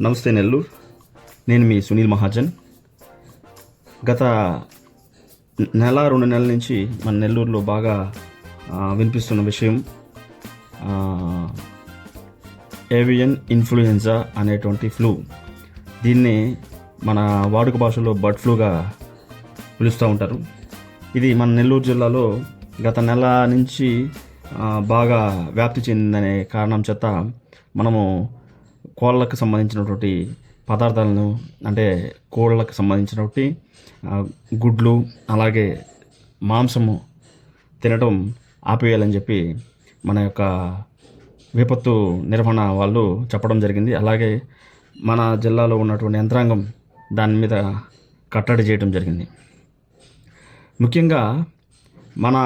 నమస్తే నెల్లూరు. నేను మీ సునీల్ మహాజన్. గత నెల రెండు నెలల నుంచి మన నెల్లూరులో బాగా వినిపిస్తున్న విషయం ఏవియన్ ఇన్ఫ్లుయెంజా అనేటువంటి ఫ్లూ. దీన్ని మన వాడుక భాషలో బర్డ్ ఫ్లూగా పిలుస్తూ ఉంటారు. ఇది మన నెల్లూరు జిల్లాలో గత నెల నుంచి బాగా వ్యాప్తి చెందిందనే కారణం చేత మనము కోళ్ళకు సంబంధించినటువంటి పదార్థాలను అంటే కోళ్ళకు సంబంధించినటువంటి గుడ్లు అలాగే మాంసము తినడం ఆపేయాలని చెప్పి మన యొక్క విపత్తు నిర్వహణ వాళ్ళు చెప్పడం జరిగింది. అలాగే మన జిల్లాలో ఉన్నటువంటి యంత్రాంగం దాని మీద కట్టడి చేయడం జరిగింది. ముఖ్యంగా మన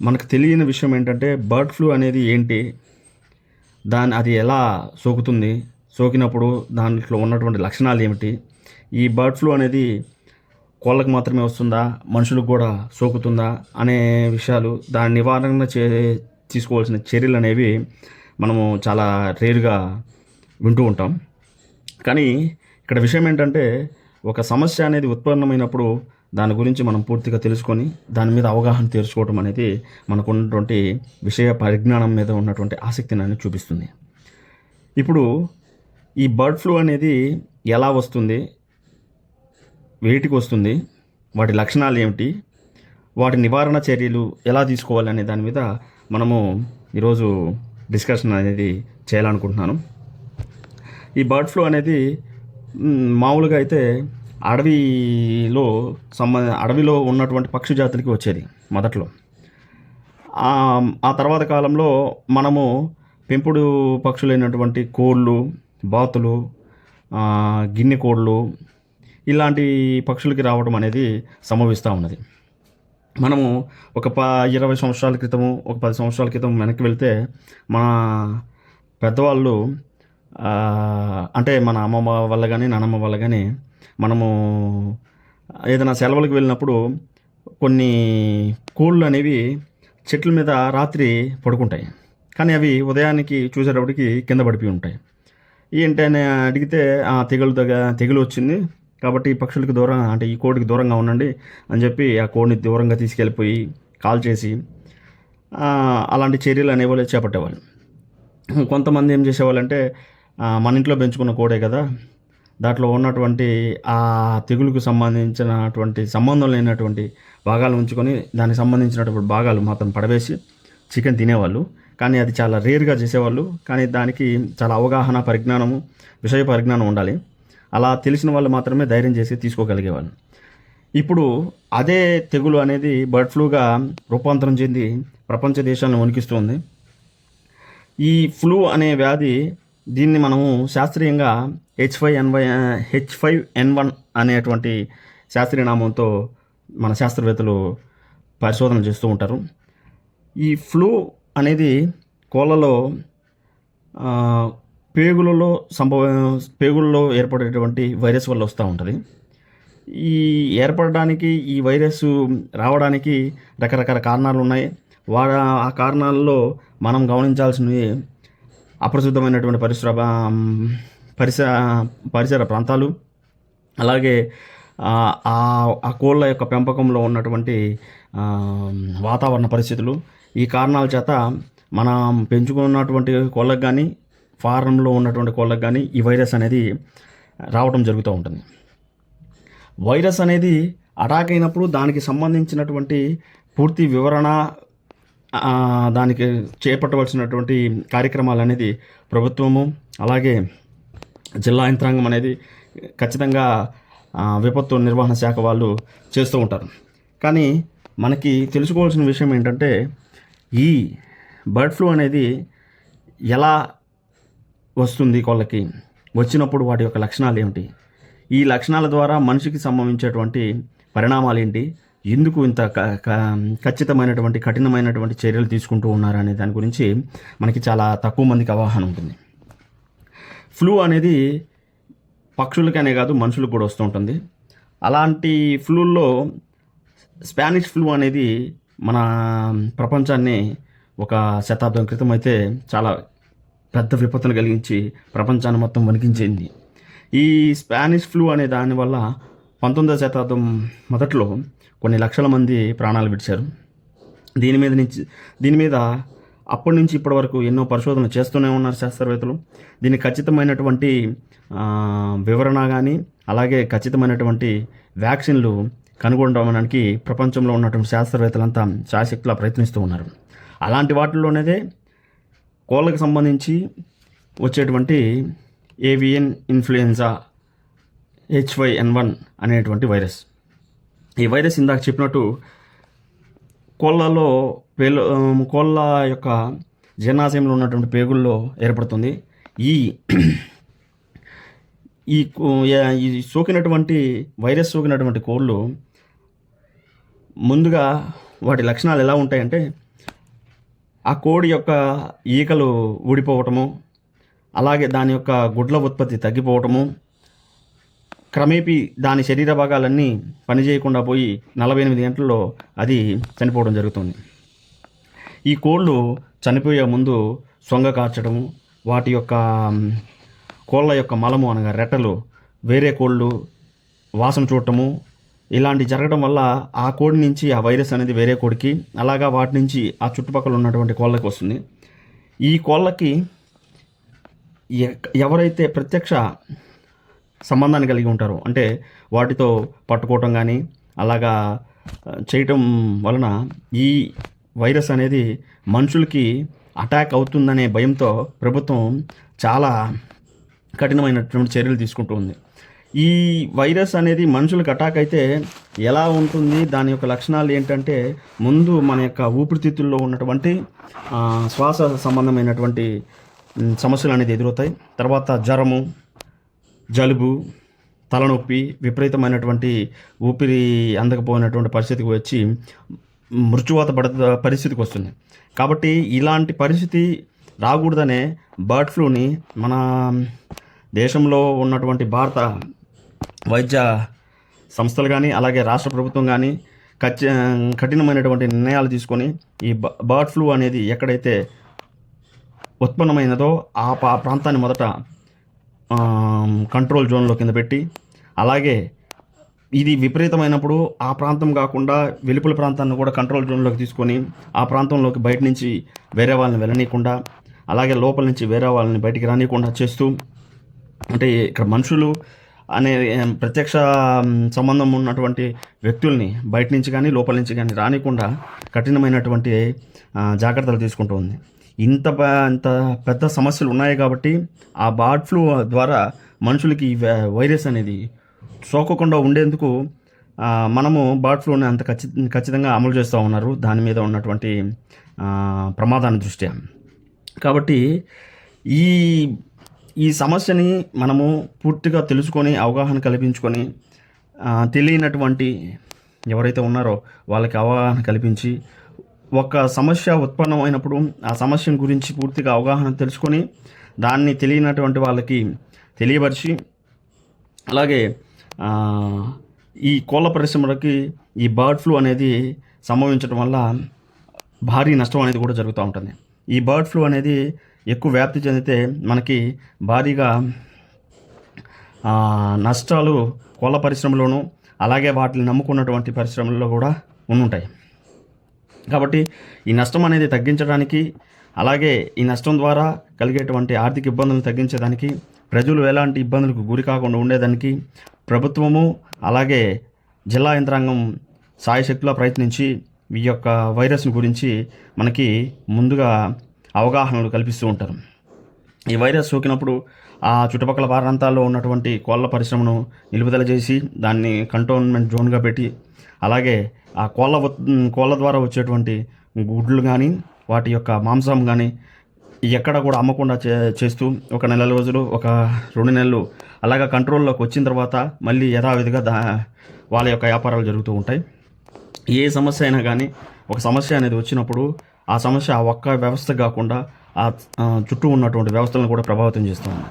మనకు తెలియని విషయం ఏంటంటే బర్డ్ ఫ్లూ అనేది ఏంటి దాని అది ఎలా సోకుతుంది? సోకినప్పుడు దాంట్లో ఉన్నటువంటి లక్షణాలు ఏమిటి? ఈ బర్డ్ ఫ్లూ అనేది కోళ్ళకు మాత్రమే వస్తుందా? మనుషులకు కూడా సోకుతుందా? అనే విషయాలు దాని నివారణ చే తీసుకోవాల్సిన చర్యలు అనేవి మనము చాలా రేరుగా వింటూ ఉంటాం. కానీ ఇక్కడ విషయం ఏంటంటే ఒక సమస్య అనేది ఉత్పన్నమైనప్పుడు దాని గురించి మనం పూర్తిగా తెలుసుకొని దాని మీద అవగాహన తెరుచుకోవడం అనేది మనకు ఉన్నటువంటి విషయ పరిజ్ఞానం మీద ఉన్నటువంటి ఆసక్తిని అనేది చూపిస్తుంది. ఇప్పుడు ఈ బర్డ్ ఫ్లూ అనేది ఎలా వస్తుంది? వేటికి వస్తుంది వాటి లక్షణాలు ఏమిటి? వాటి నివారణ చర్యలు ఎలా తీసుకోవాలి అనే దాని మీద మనము ఈరోజు డిస్కషన్ అనేది చేయాలనుకుంటున్నాను. ఈ బర్డ్ ఫ్లూ అనేది మామూలుగా అయితే అడవిలో సంబంధ అడవిలో ఉన్నటువంటి పక్షి జాతులకి వచ్చేది మొదట్లో. ఆ తర్వాత కాలంలో మనము పెంపుడు పక్షులైనటువంటి కోళ్ళు బాతులు గిన్నె కోళ్ళు ఇలాంటి పక్షులకి రావడం అనేది సంభవిస్తూ ఉన్నది. మనము ఒక ప ఇరవై సంవత్సరాల క్రితము ఒక పది సంవత్సరాల క్రితం వెనక్కి వెళ్తే మన పెద్దవాళ్ళు అంటే మన అమ్మమ్మ వల్ల కానీ నానమ్మ వల్ల కానీ మనము ఏదైనా సెలవులకు వెళ్ళినప్పుడు కొన్ని కోళ్ళు అనేవి చెట్ల మీద రాత్రి పడుకుంటాయి. కానీ అవి ఉదయానికి చూసేటప్పటికి కింద పడిపోయి ఉంటాయి. ఏంటి అని అడిగితే ఆ తెగులు దగ్గర తెగులు వచ్చింది. కాబట్టి ఈ పక్షులకి దూరం అంటే ఈ కోడికి దూరంగా ఉండండి అని చెప్పి ఆ కోడిని దూరంగా తీసుకెళ్ళిపోయి కాల్ చేసి అలాంటి చర్యలు అనేవాళ్ళు చేపట్టేవాళ్ళు. కొంతమంది ఏం చేసేవాళ్ళంటే మన ఇంట్లో పెంచుకున్న కోడే కదా. దాంట్లో ఉన్నటువంటి ఆ తెగులుకు సంబంధించినటువంటి సంబంధం లేనటువంటి భాగాలు ఉంచుకొని దానికి సంబంధించినటువంటి భాగాలు మాత్రం పడవేసి చికెన్ తినేవాళ్ళు. కానీ అది చాలా రేర్గా చేసేవాళ్ళు. కానీ దానికి చాలా అవగాహన పరిజ్ఞానము విషయ పరిజ్ఞానం ఉండాలి. అలా తెలిసిన వాళ్ళు మాత్రమే ధైర్యం చేసి తీసుకోగలిగేవాళ్ళు. ఇప్పుడు అదే తెగులు అనేది బర్డ్ ఫ్లూగా రూపాంతరం చెంది ప్రపంచ దేశాలను వణికిస్తుంది. ఈ ఫ్లూ అనే వ్యాధి దీన్ని మనము శాస్త్రీయంగా H five N Y H five N one అనేటువంటి శాస్త్రీయ నామంతో మన శాస్త్రవేత్తలు పరిశోధన చేస్తూ ఉంటారు. ఈ ఫ్లూ అనేది కోళ్ళలో పేగులలో సంభవ పేగులలో ఏర్పడేటువంటి వైరస్ వల్ల వస్తూ ఉంటుంది. ఈ ఏర్పడడానికి ఈ వైరస్ రావడానికి రకరకాల కారణాలు ఉన్నాయి వా ఆ కారణాల్లో మనం గమనించాల్సినవి అప్రసిద్ధమైనటువంటి పరిసర పరిసర పరిసర ప్రాంతాలు అలాగే ఆ, ఆ కోళ్ళ యొక్క పెంపకంలో ఉన్నటువంటి వాతావరణ పరిస్థితులు. ఈ కారణాల చేత మనం పెంచుకున్నటువంటి కోళ్ళకు కానీ ఫారంలో ఉన్నటువంటి కోళ్ళకు కానీ ఈ వైరస్ అనేది రావడం జరుగుతూ ఉంటుంది. వైరస్ అనేది అటాక్ అయినప్పుడు దానికి సంబంధించినటువంటి పూర్తి వివరణ దానికి చేపట్టవలసినటువంటి కార్యక్రమాలు అనేది ప్రభుత్వము అలాగే జిల్లా యంత్రాంగం అనేది ఖచ్చితంగా విపత్తు నిర్వహణ శాఖ వాళ్ళు చేస్తూ ఉంటారు. కానీ మనకి తెలుసుకోవాల్సిన విషయం ఏంటంటే ఈ బర్డ్ ఫ్లూ అనేది ఎలా వస్తుంది కోళ్ళకి వచ్చినప్పుడు వాటి యొక్క లక్షణాలు ఏమిటి? ఈ లక్షణాల ద్వారా మనిషికి సంభవించేటువంటి పరిణామాలు ఏంటి? ఎందుకు ఇంత క- క- ఖచ్చితమైనటువంటి కఠినమైనటువంటి చర్యలు తీసుకుంటూ ఉన్నారు అనే దాని గురించి మనకి చాలా తక్కువ మందికి అవగాహన ఉంటుంది. ఫ్లూ అనేది పక్షులకనే కాదు మనుషులకు కూడా వస్తూ ఉంటుంది. అలాంటి ఫ్లూల్లో స్పానిష్ ఫ్లూ అనేది మన ప్రపంచాన్ని ఒక శతాబ్దం క్రితం అయితే చాలా పెద్ద విపత్తులు కలిగించి ప్రపంచాన్ని మొత్తం వణికించింది. ఈ స్పానిష్ ఫ్లూ అనే దానివల్ల పంతొమ్మిదవ శతాబ్దం మొదట్లో కొన్ని లక్షల మంది ప్రాణాలు విడిచారు. దీని మీద నుంచి దీని మీద అప్పటి నుంచి ఇప్పటి వరకు ఎన్నో పరిశోధనలు చేస్తూనే ఉన్నారు శాస్త్రవేత్తలు. దీని ఖచ్చితమైనటువంటి వివరణ కానీ అలాగే ఖచ్చితమైనటువంటి వ్యాక్సిన్లు కనుగొనడానికి ప్రపంచంలో ఉన్నటువంటి శాస్త్రవేత్తలంతా శాశక్తిలా ప్రయత్నిస్తూ ఉన్నారు. అలాంటి వాటిల్లోనేదే కోళ్ళకు సంబంధించి వచ్చేటువంటి avian influenza H Y N one అనేటువంటి వైరస్. ఈ వైరస్ ఇందాక చెప్పినట్టు కోళ్ళలో పేలు కోళ్ళ యొక్క జీర్ణాశయంలో ఉన్నటువంటి పేగుల్లో ఏర్పడుతుంది. ఈ ఈ కో- ఈ సోకినటువంటి వైరస్ సోకినటువంటి కోళ్ళు ముందుగా వాటి లక్షణాలు ఎలా ఉంటాయంటే ఆ కోడి యొక్క ఈకలు ఊడిపోవటము అలాగే దాని యొక్క గుడ్ల ఉత్పత్తి తగ్గిపోవటము క్రమేపీ దాని శరీర భాగాలన్నీ పనిచేయకుండా పోయి నలభై ఎనిమిది గంటల్లో అది చనిపోవడం జరుగుతుంది. ఈ కోళ్ళు చనిపోయే ముందు సొంగ కార్చడము వాటి యొక్క కోళ్ళ యొక్క మలము అనగా రెట్టలు వేరే కోళ్ళు వాసన చూడటము ఇలాంటి జరగడం వల్ల ఆ కోడి నుంచి ఆ వైరస్ అనేది వేరే కోడికి అలాగా వాటి నుంచి ఆ చుట్టుపక్కల ఉన్నటువంటి కోళ్ళకి వస్తుంది. ఈ కోళ్ళకి ఎ- ఎవరైతే ప్రత్యక్ష సంబంధాన్ని కలిగి ఉంటారు. అంటే వాటితో పట్టుకోవటం కానీ అలాగా చేయటం వలన ఈ వైరస్ అనేది మనుషులకి అటాక్ అవుతుందనే భయంతో ప్రభుత్వం చాలా కఠినమైనటువంటి చర్యలు తీసుకుంటుంది ఈ వైరస్ అనేది మనుషులకు అటాక్ అయితే ఎలా ఉంటుంది? దాని యొక్క లక్షణాలు ఏంటంటే ముందు మన యొక్క ఊపిరితిత్తుల్లో ఉన్నటువంటి శ్వాస సంబంధమైనటువంటి సమస్యలు అనేది ఎదురవుతాయి. తర్వాత జ్వరము జలుబు తలనొప్పి విపరీతమైనటువంటి ఊపిరి అందకపోయినటువంటి పరిస్థితికి వచ్చి మృత్యువాత పడ పరిస్థితికి వస్తుంది. కాబట్టి ఇలాంటి పరిస్థితి రాకూడదనే బర్డ్ ఫ్లూని మన దేశంలో ఉన్నటువంటి భారత వైద్య సంస్థలు కానీ అలాగే రాష్ట్ర ప్రభుత్వం కానీ కచ్చి కఠినమైనటువంటి నిర్ణయాలు తీసుకొని ఈ బ- బర్డ్ ఫ్లూ అనేది ఎక్కడైతే ఉత్పన్నమైనదో ఆ పా- ప్రాంతాన్ని మొదట కంట్రోల్ జోన్లో కింద పెట్టి అలాగే ఇది విపరీతమైనప్పుడు ఆ ప్రాంతం కాకుండా వెలుపల ప్రాంతాన్ని కూడా కంట్రోల్ జోన్లోకి తీసుకొని ఆ ప్రాంతంలోకి బయట నుంచి వేరే వాళ్ళని వెళ్ళనీయకుండా అలాగే లోపల నుంచి వేరే వాళ్ళని బయటికి రానియకుండా చేస్తూ అంటే ఇక్కడ మనుషులు అనే ప్రత్యక్ష సంబంధం ఉన్నటువంటి వ్యక్తుల్ని బయట నుంచి కానీ లోపల నుంచి కానీ రానికుండా కఠినమైనటువంటి జాగ్రత్తలు తీసుకుంటూ ఉంది. ఇంత ప- ఇంత పెద్ద సమస్యలు ఉన్నాయి కాబట్టి ఆ బర్డ్ ఫ్లూ ద్వారా మనుషులకి వైరస్ అనేది సోకకుండా ఉండేందుకు మనము బర్డ్ ఫ్లూని అంత ఖచ్చి ఖచ్చితంగా అమలు చేస్తూ ఉన్నారు. దాని మీద ఉన్నటువంటి ప్రమాదాన్ని దృష్ట్యా. కాబట్టి ఈ ఈ సమస్యని మనము పూర్తిగా తెలుసుకొని అవగాహన కల్పించుకొని తెలియనటువంటి ఎవరైతే ఉన్నారో వాళ్ళకి అవగాహన కల్పించి ఒక సమస్య ఉత్పన్నమైనప్పుడు ఆ సమస్య గురించి పూర్తిగా అవగాహన తెలుసుకొని దాన్ని తెలియనటువంటి వాళ్ళకి తెలియపరిచి అలాగే ఈ కోళ్ళ పరిశ్రమలకి ఈ బర్డ్ ఫ్లూ అనేది సంభవించడం వల్ల భారీ నష్టం అనేది కూడా జరుగుతూ ఉంటుంది. ఈ బర్డ్ ఫ్లూ అనేది ఎక్కువ వ్యాప్తి చెందితే మనకి భారీగా నష్టాలు కోళ్ళ పరిశ్రమలోను అలాగే వాటిని నమ్ముకున్నటువంటి పరిశ్రమల్లో కూడా ఉండుంటాయి. కాబట్టి ఈ నష్టం అనేది తగ్గించడానికి అలాగే ఈ నష్టం ద్వారా కలిగేటువంటి ఆర్థిక ఇబ్బందులను తగ్గించేదానికి ప్రజలు ఎలాంటి ఇబ్బందులకు గురి కాకుండా ఉండేదానికి ప్రభుత్వము అలాగే జిల్లా యంత్రాంగం సాయశక్తిలో ప్రయత్నించి ఈ యొక్క వైరస్ని గురించి మనకి ముందుగా అవగాహనలు కల్పిస్తూ ఉంటారు. ఈ వైరస్ సోకినప్పుడు ఆ చుట్టుపక్కల ప్రాంతాల్లో ఉన్నటువంటి కోళ్ళ పరిశ్రమను నిలుపుదల చేసి దాన్ని కంటోన్మెంట్ జోన్గా పెట్టి అలాగే ఆ కోళ్ళ కోళ్ళ ద్వారా వచ్చేటువంటి గుడ్లు కానీ వాటి యొక్క మాంసం కానీ ఎక్కడ కూడా అమ్మకుండా చే చేస్తూ ఒక నెల రోజులు ఒక రెండు నెలలు అలాగా కంట్రోల్లోకి వచ్చిన తర్వాత మళ్ళీ యథావిధిగా దా వాళ్ళ యొక్క వ్యాపారాలు జరుగుతూ ఉంటాయి. ఏ సమస్య అయినా కానీ ఒక సమస్య అనేది వచ్చినప్పుడు ఆ సమస్య ఆ ఒక్క వ్యవస్థ కాకుండా ఆ చుట్టూ ఉన్నటువంటి వ్యవస్థలను కూడా ప్రభావితం చేస్తుంది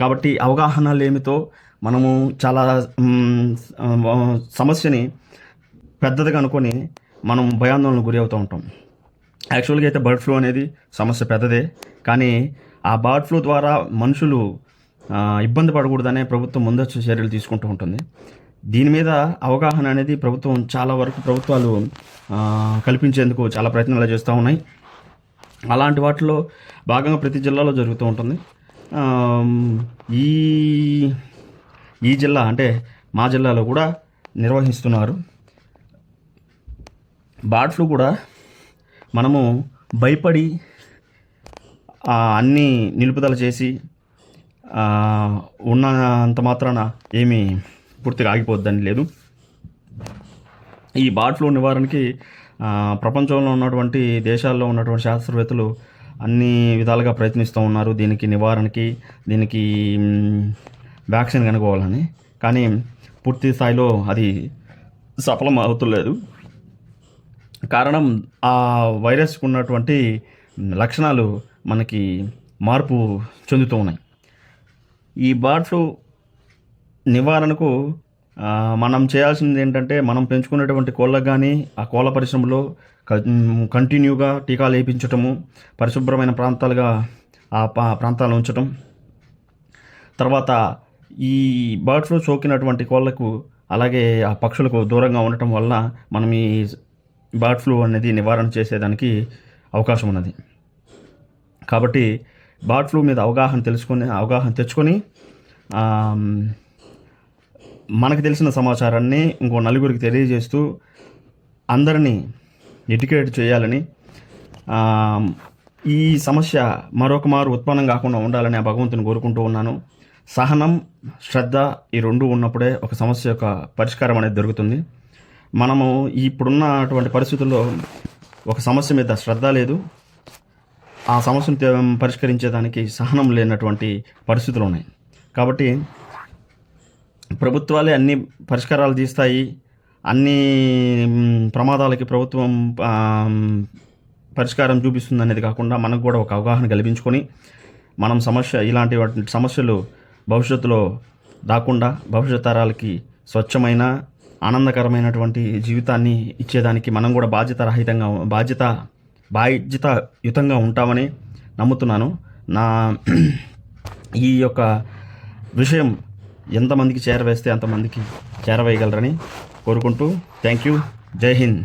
కాబట్టి అవగాహన లేమితో మనము చాలా సమస్యని పెద్దదిగా అనుకొని మనం భయాందోళనకు గురి అవుతూ ఉంటాం. యాక్చువల్గా అయితే బర్డ్ ఫ్లూ అనేది సమస్య పెద్దదే. కానీ ఆ బర్డ్ ఫ్లూ ద్వారా మనుషులు ఇబ్బంది పడకూడదనే ప్రభుత్వం ముందస్తు చర్యలు తీసుకుంటూ ఉంటుంది. దీని మీద అవగాహన అనేది ప్రభుత్వం చాలా వరకు ప్రభుత్వాలు కల్పించేందుకు చాలా ప్రయత్నాలు చేస్తూ ఉన్నాయి. అలాంటి వాటిలో భాగంగా ప్రతి జిల్లాలో జరుగుతూ ఉంటుంది. ఈ ఈ జిల్లా అంటే మా జిల్లాలో కూడా నిర్వహిస్తున్నారు. బర్డ్ ఫ్లూ కూడా మనము భయపడి అన్నీ నిలుపుదల చేసి ఉన్నంత మాత్రాన ఏమీ పూర్తిగా ఆగిపోద్దని లేదు. ఈ బర్డ్ ఫ్లూ నివారణకి ప్రపంచంలో ఉన్నటువంటి దేశాల్లో ఉన్నటువంటి శాస్త్రవేత్తలు అన్ని విధాలుగా ప్రయత్నిస్తూ ఉన్నారు దీనికి నివారణకి దీనికి వ్యాక్సిన్ కనుక్కోవాలని. కానీ పూర్తి స్థాయిలో అది సఫలం అవుతలేదు. కారణం ఆ వైరస్కు ఉన్నటువంటి లక్షణాలు మనకి మార్పు చెందుతూ ఉన్నాయి. ఈ బర్డ్ ఫ్లూ నివారణకు మనం చేయాల్సింది ఏంటంటే మనం పెంచుకునేటువంటి కోళ్ళకు కానీ ఆ కోళ్ళ పరిశ్రమలో కంటిన్యూగా టీకాలు వేయించటము పరిశుభ్రమైన ప్రాంతాలుగా ఆ పా- ప్రాంతాలను ఉంచటం. తర్వాత ఈ బర్డ్ ఫ్లూ సోకినటువంటి కోళ్ళకు అలాగే ఆ పక్షులకు దూరంగా ఉండటం వలన మనం ఈ బర్డ్ ఫ్లూ అనేది నివారణ చేసేదానికి అవకాశం ఉన్నది. కాబట్టి బర్డ్ ఫ్లూ మీద అవగాహన తెలుసుకొని అవగాహన తెచ్చుకొని మనకు తెలిసిన సమాచారాన్ని ఇంకో నలుగురికి తెలియజేస్తూ అందరినీ ఎడ్యుకేట్ చేయాలని ఈ సమస్య మరొక మారు ఉత్పన్నం కాకుండా ఉండాలని ఆ భగవంతుని కోరుకుంటూ ఉన్నాను. సహనం శ్రద్ధ ఈ రెండు ఉన్నప్పుడే ఒక సమస్య యొక్క పరిష్కారం అనేది దొరుకుతుంది. మనము ఇప్పుడున్నటువంటి పరిస్థితుల్లో ఒక సమస్య మీద శ్రద్ధ లేదు. ఆ సమస్యను పరిష్కరించేదానికి సహనం లేనటువంటి పరిస్థితులు ఉన్నాయి. కాబట్టి ప్రభుత్వాలే అన్ని పరిష్కారాలు తీస్తాయి. అన్ని ప్రమాదాలకి ప్రభుత్వం పరిష్కారం చూపిస్తుంది అనేది కాకుండా మనకు కూడా ఒక అవగాహన కల్పించుకొని మనం సమస్య ఇలాంటి వాటి సమస్యలు భవిష్యత్తులో రాకుండా భవిష్యత్ తరాలకి స్వచ్ఛమైన ఆనందకరమైనటువంటి జీవితాన్ని ఇచ్చేదానికి మనం కూడా బాధ్యత రహితంగా బాధ్యత బాధ్యతయుతంగా ఉంటామని నమ్ముతున్నాను. నా ఈ యొక్క విషయం ఎంతమందికి చేరవేస్తే అంతమందికి చేరవేయగలరని కోరుకుంటూ థ్యాంక్ యూ. జై హింద్.